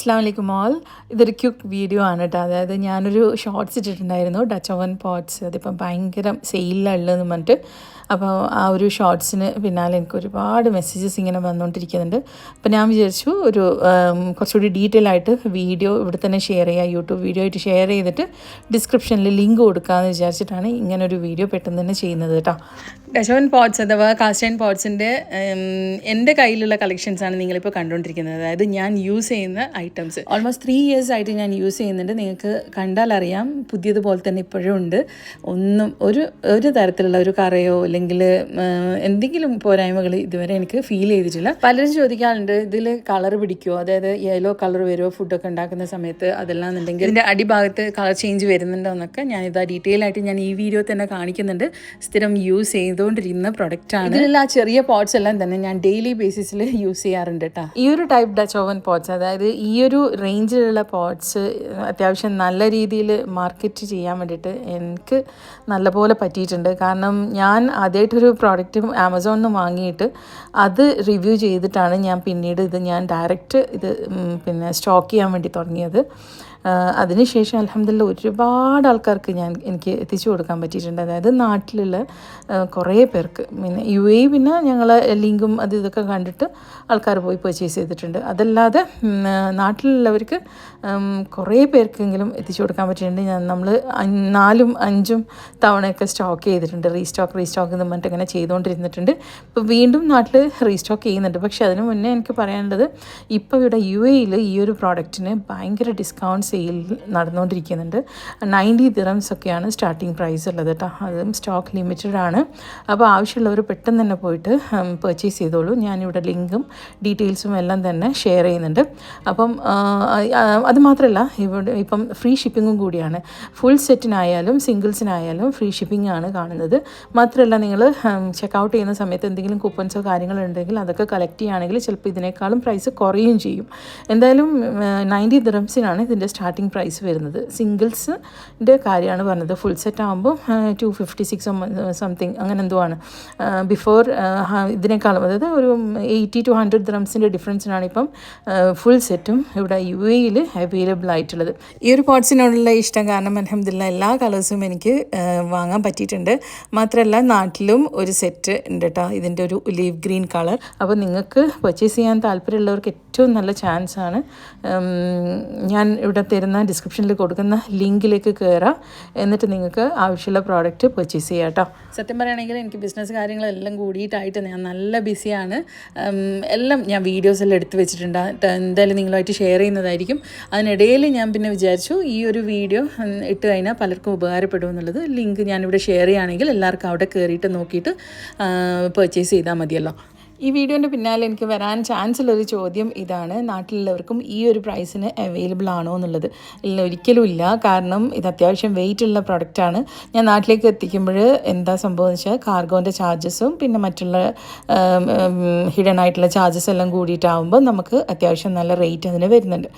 അസ്സാം വലൈക്കും ഓൾ ഇതൊരു ക്യുക്ക് വീഡിയോ ആണ് കേട്ടോ അതായത് ഞാനൊരു ഷോർട്സ് ഇട്ടിട്ടുണ്ടായിരുന്നു. ഡച്ച് ഓവൻ പോട്ട്സ് അതിപ്പം ഭയങ്കര സെയിലുള്ളതെന്ന് പറഞ്ഞിട്ട് അപ്പോൾ ആ ഒരു ഷോർട്സിന് പിന്നാലെ എനിക്ക് ഒരുപാട് മെസ്സേജസ് ഇങ്ങനെ വന്നുകൊണ്ടിരിക്കുന്നുണ്ട് അപ്പോൾ ഞാൻ വിചാരിച്ചു ഒരു കുറച്ചുകൂടി ഡീറ്റെയിൽ ആയിട്ട് വീഡിയോ ഇവിടെ തന്നെ ഷെയർ ചെയ്യുക യൂട്യൂബ് വീഡിയോ ആയിട്ട് ഷെയർ ചെയ്തിട്ട് ഡിസ്ക്രിപ്ഷനിൽ ലിങ്ക് കൊടുക്കാമെന്ന് വിചാരിച്ചിട്ടാണ് ഇങ്ങനെ ഒരു വീഡിയോ പെട്ടെന്ന് തന്നെ ചെയ്യുന്നത് കേട്ടോ. ഡശോൻ പോട്സ് അഥവാ കാസ്റ്റൈൻ പോട്സിന്റെ എന്റെ കയ്യിലുള്ള കളക്ഷൻസാണ് ആണ് നിങ്ങളിപ്പോൾ കണ്ടുകൊണ്ടിരിക്കുന്നത് അതായത് ഞാൻ യൂസ് ചെയ്യുന്ന ഐറ്റംസ് ഓൾമോസ്റ്റ് ത്രീ ഇയേഴ്സ് ആയിട്ട് ഞാൻ യൂസ് ചെയ്യുന്നുണ്ട്. നിങ്ങൾക്ക് കണ്ടാൽ അറിയാം പുതിയതുപോലെ തന്നെ ഇപ്പോഴും ഉണ്ട്. ഒന്നും ഒരു ഒരു തരത്തിലുള്ള ഒരു കറയോ അല്ലെങ്കിൽ എന്തെങ്കിലും പോരായ്മകൾ ഇതുവരെ എനിക്ക് ഫീൽ ചെയ്തിട്ടില്ല. പലരും ചോദിക്കാറുണ്ട് ഇതിൽ കളർ പിടിക്കുമോ അതായത് യെല്ലോ കളർ വരുമോ ഫുഡൊക്കെ ഉണ്ടാക്കുന്ന സമയത്ത് അതെല്ലാം എന്നുണ്ടെങ്കിൽ ഇതിന്റെ അടിഭാഗത്ത് കളർ ചേഞ്ച് വരുന്നുണ്ടോ എന്നൊക്കെ ഞാൻ ഇതാ ഡീറ്റെയിൽ ആയിട്ട് ഞാൻ ഈ വീഡിയോ തന്നെ കാണിക്കുന്നുണ്ട്. സ്ഥിരം യൂസ് ചെയ്തുകൊണ്ടിരിക്കുന്ന പ്രൊഡക്റ്റ് ആണ്. ഇതിലുള്ള ആ ചെറിയ പോട്ട്സ് എല്ലാം തന്നെ ഞാൻ ഡെയിലി ബേസിസിൽ യൂസ് ചെയ്യാറുണ്ട് കേട്ടോ ഈ ഒരു ടൈപ്പ് ഡച്ച് ഓവൻ പോട്ട്സ് അതായത് ഈ ഒരു റേഞ്ചിലുള്ള പോട്ട്സ് അത്യാവശ്യം നല്ല രീതിയിൽ മാർക്കറ്റ് ചെയ്യാൻ വേണ്ടിയിട്ട് എനിക്ക് നല്ലപോലെ പറ്റിയിട്ടുണ്ട്. കാരണം ഞാൻ ആദ്യമായിട്ടൊരു പ്രോഡക്റ്റ് ആമസോണിൽ നിന്ന് വാങ്ങിയിട്ട് അത് റിവ്യൂ ചെയ്തിട്ടാണ് ഞാൻ പിന്നീട് ഇത് ഞാൻ ഡയറക്റ്റ് ഇത് പിന്നെ സ്റ്റോക്ക് ചെയ്യാൻ വേണ്ടി തുടങ്ങിയത്. അതിനുശേഷം അലഹമില്ല ഒരുപാട് ആൾക്കാർക്ക് ഞാൻ എനിക്ക് എത്തിച്ചു കൊടുക്കാൻ പറ്റിയിട്ടുണ്ട്. അതായത് നാട്ടിലുള്ള കുറേ പേർക്ക്. പിന്നെ യു എ പിന്നെ ഞങ്ങൾ ലിങ്കും അത് ഇതൊക്കെ കണ്ടിട്ട് ആൾക്കാർ പോയി പർച്ചേസ് ചെയ്തിട്ടുണ്ട്. അതല്ലാതെ നാട്ടിലുള്ളവർക്ക് കുറേ പേർക്കെങ്കിലും എത്തിച്ചു കൊടുക്കാൻ പറ്റിയിട്ടുണ്ട്. ഞാൻ നമ്മൾ നാലും അഞ്ചും തവണയൊക്കെ സ്റ്റോക്ക് ചെയ്തിട്ടുണ്ട്. റീസ്റ്റോക്ക് റീസ്റ്റോക്ക് എന്ന് പറഞ്ഞിട്ട് ഇങ്ങനെ ചെയ്തുകൊണ്ടിരുന്നിട്ടുണ്ട്. ഇപ്പോൾ വീണ്ടും നാട്ടിൽ റീസ്റ്റോക്ക് ചെയ്യുന്നുണ്ട്. പക്ഷേ അതിന് മുന്നേ എനിക്ക് പറയാനുള്ളത് ഇപ്പോൾ ഇവിടെ യു എയിൽ ഈ ഒരു പ്രോഡക്റ്റിന് ഭയങ്കര ഡിസ്കൗണ്ട് സെയിൽ നടന്നുകൊണ്ടിരിക്കുന്നുണ്ട്. നയന്റി ദിറംസ് ഒക്കെയാണ് സ്റ്റാർട്ടിങ് പ്രൈസ് ഉള്ളത് കേട്ടോ അതും സ്റ്റോക്ക് ലിമിറ്റഡ് ആണ്. അപ്പോൾ ആവശ്യമുള്ളവർ പെട്ടെന്ന് തന്നെ പോയിട്ട് പർച്ചേസ് ചെയ്തോളൂ. ഞാനിവിടെ ലിങ്കും ഡീറ്റെയിൽസും എല്ലാം തന്നെ ഷെയർ ചെയ്യുന്നുണ്ട്. അപ്പം ആ, ആ, അത് മാത്രമല്ല ഇവിടെ ഇപ്പം ഫ്രീ ഷിപ്പിങ്ങും കൂടിയാണ്. ഫുൾ സെറ്റിനായാലും സിംഗിൾസിനായാലും ഫ്രീ ഷിപ്പിംഗ് ആണ് കാണുന്നത്. മാത്രമല്ല നിങ്ങൾ ചെക്കൗട്ട് ചെയ്യുന്ന സമയത്ത് എന്തെങ്കിലും കൂപ്പൺസോ കാര്യങ്ങളോ ഉണ്ടെങ്കിൽ അതൊക്കെ കളക്ട് ചെയ്യുകയാണെങ്കിൽ ചിലപ്പോൾ ഇതിനേക്കാളും പ്രൈസ് കുറയുകയും ചെയ്യും. എന്തായാലും നയന്റി ദിറംസിനാണ് ഇതിന്റെ സ്റ്റാർട്ടിംഗ് പ്രൈസ് വരുന്നത്. സിംഗിൾസിന്റെ കാര്യമാണ് പറഞ്ഞത്. ഫുൾ സെറ്റ് ആകുമ്പോൾ ടു ഫിഫ്റ്റി സിക്സ് സംതിങ് അങ്ങനെ എന്തോ ആണ്. ബിഫോർ ഇതിനേക്കാളും അതായത് ഒരു എയ്റ്റി ടു ഹൺഡ്രഡ് ദിറംസിന്റെ ഡിഫറൻസിനാണ് ഇപ്പം ഫുൾ സെറ്റും ഇവിടെ യു എയിൽ അവൈലബിൾ ആയിട്ടുള്ളത്. ഈ ഒരു പോട്ട്സിനോടുള്ള ഇഷ്ടം കാരണം അലഹമില്ല എല്ലാ കളേഴ്സും എനിക്ക് വാങ്ങാൻ പറ്റിയിട്ടുണ്ട്. മാത്രമല്ല നാട്ടിലും ഒരു സെറ്റ് ഉണ്ട് കേട്ടോ ഇതിന്റെ ഒരു ലീവ് ഗ്രീൻ കളർ അപ്പോൾ നിങ്ങൾക്ക് പർച്ചേസ് ചെയ്യാൻ താല്പര്യമുള്ളവർക്ക് ഏറ്റവും നല്ല ചാൻസാണ് ഞാൻ ഇവിടെ തരുന്ന ഡിസ്ക്രിപ്ഷനിൽ കൊടുക്കുന്ന ലിങ്കിലേക്ക് കയറാം എന്നിട്ട് നിങ്ങൾക്ക് ആവശ്യമുള്ള പ്രോഡക്റ്റ് പർച്ചേസ് ചെയ്യാം കേട്ടോ. സത്യം പറയുകയാണെങ്കിൽ എനിക്ക് ബിസിനസ് കാര്യങ്ങളെല്ലാം കൂടിയിട്ടായിട്ട് ഞാൻ നല്ല ബിസിയാണ് എല്ലാം ഞാൻ വീഡിയോസ് എല്ലാം എടുത്ത് വെച്ചിട്ടുണ്ട്. എന്തായാലും നിങ്ങളുമായിട്ട് ഷെയർ ചെയ്യുന്നതായിരിക്കും. അതിനിടയിൽ ഞാൻ പിന്നെ വിചാരിച്ചു ഈ ഒരു വീഡിയോ ഇട്ട് കഴിഞ്ഞാൽ പലർക്കും ഉപകാരപ്പെടും എന്നുള്ളത് ലിങ്ക് ഞാനിവിടെ ഷെയർ ചെയ്യുകയാണെങ്കിൽ എല്ലാവർക്കും അവിടെ കയറിയിട്ട് നോക്കിയിട്ട് പർച്ചേസ് ചെയ്താൽ മതിയല്ലോ. ഈ വീഡിയോന്റെ പിന്നാലെ എനിക്ക് വരാൻ ചാൻസ് ഉള്ളൊരു ചോദ്യം ഇതാണ്. നാട്ടിലുള്ളവർക്കും ഈ ഒരു പ്രൈസിന് അവൈലബിൾ ആണോ എന്നുള്ളത്. ഇല്ല ഒരിക്കലും ഇല്ല. കാരണം ഇത് അത്യാവശ്യം വെയിറ്റ് ഉള്ള പ്രൊഡക്റ്റാണ് ഞാൻ നാട്ടിലേക്ക് എത്തിക്കുമ്പോൾ എന്താ സംഭവം എന്ന് വെച്ചാൽ കാർഗോന്റെ ചാർജസും പിന്നെ മറ്റുള്ള ഹിഡൻ ആയിട്ടുള്ള ചാർജസ് എല്ലാം കൂടിയിട്ടാകുമ്പോൾ നമുക്ക് അത്യാവശ്യം നല്ല റേറ്റ് അതിന് വരുന്നുണ്ട്.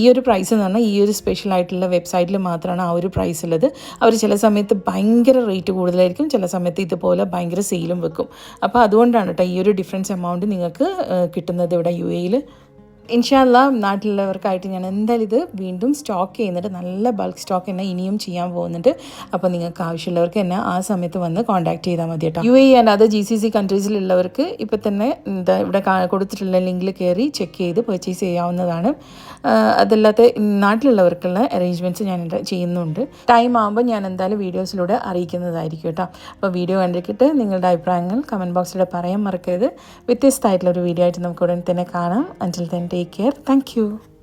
ഈ ഒരു പ്രൈസ് എന്ന് പറഞ്ഞാൽ ഈ ഒരു സ്പെഷ്യൽ ആയിട്ടുള്ള വെബ്സൈറ്റിൽ മാത്രമാണ് ആ ഒരു പ്രൈസ് ഉള്ളത്. അവർ ചില സമയത്ത് ഭയങ്കര റേറ്റ് കൂടുതലായിരിക്കും. ചില സമയത്ത് ഇതുപോലെ ഭയങ്കര സെയിലും വെക്കും. അപ്പോൾ അതുകൊണ്ടാണ് കേട്ടോ ഈ ഒരു ഡിഫറൻസ് എമൗണ്ട് നിങ്ങൾക്ക് കിട്ടുന്നത് ഇവിടെ യു എയിൽ ഇൻഷാല്ല നാട്ടിലുള്ളവർക്കായിട്ട് ഞാൻ എന്തായാലും ഇത് വീണ്ടും സ്റ്റോക്ക് ചെയ്യുന്നുണ്ട്. നല്ല ബൾക്ക് സ്റ്റോക്ക് തന്നെ ഇനിയും ചെയ്യാൻ പോകുന്നുണ്ട്. അപ്പോൾ നിങ്ങൾക്ക് ആവശ്യമുള്ളവർക്ക് എന്നെ ആ സമയത്ത് വന്ന് കോൺടാക്ട് ചെയ്താൽ മതി കേട്ടോ. യു എ ആൻഡ് അത് ജി സി സി കൺട്രീസിലുള്ളവർക്ക് ഇപ്പം തന്നെ എന്താ ഇവിടെ കൊടുത്തിട്ടുള്ള ലിങ്കിൽ കയറി ചെക്ക് ചെയ്ത് പർച്ചേസ് ചെയ്യാവുന്നതാണ്. അതല്ലാത്ത നാട്ടിലുള്ളവർക്കുള്ള അറേഞ്ച്മെന്റ്സ് ഞാൻ ചെയ്യുന്നുണ്ട്. ടൈം ആകുമ്പോൾ ഞാൻ എന്തായാലും വീഡിയോസിലൂടെ അറിയിക്കുന്നതായിരിക്കും കേട്ടോ. അപ്പോൾ വീഡിയോ കണ്ടിട്ട് നിങ്ങളുടെ അഭിപ്രായങ്ങൾ കമന്റ് ബോക്സിലൂടെ പറയാൻ മറക്കരുത്. വ്യത്യസ്തമായിട്ടുള്ള ഒരു വീഡിയോ ആയിട്ട് നമുക്ക് ഉടനെ തന്നെ കാണാം. അഞ്ചിൽ തന്നെ Take care. Thank you.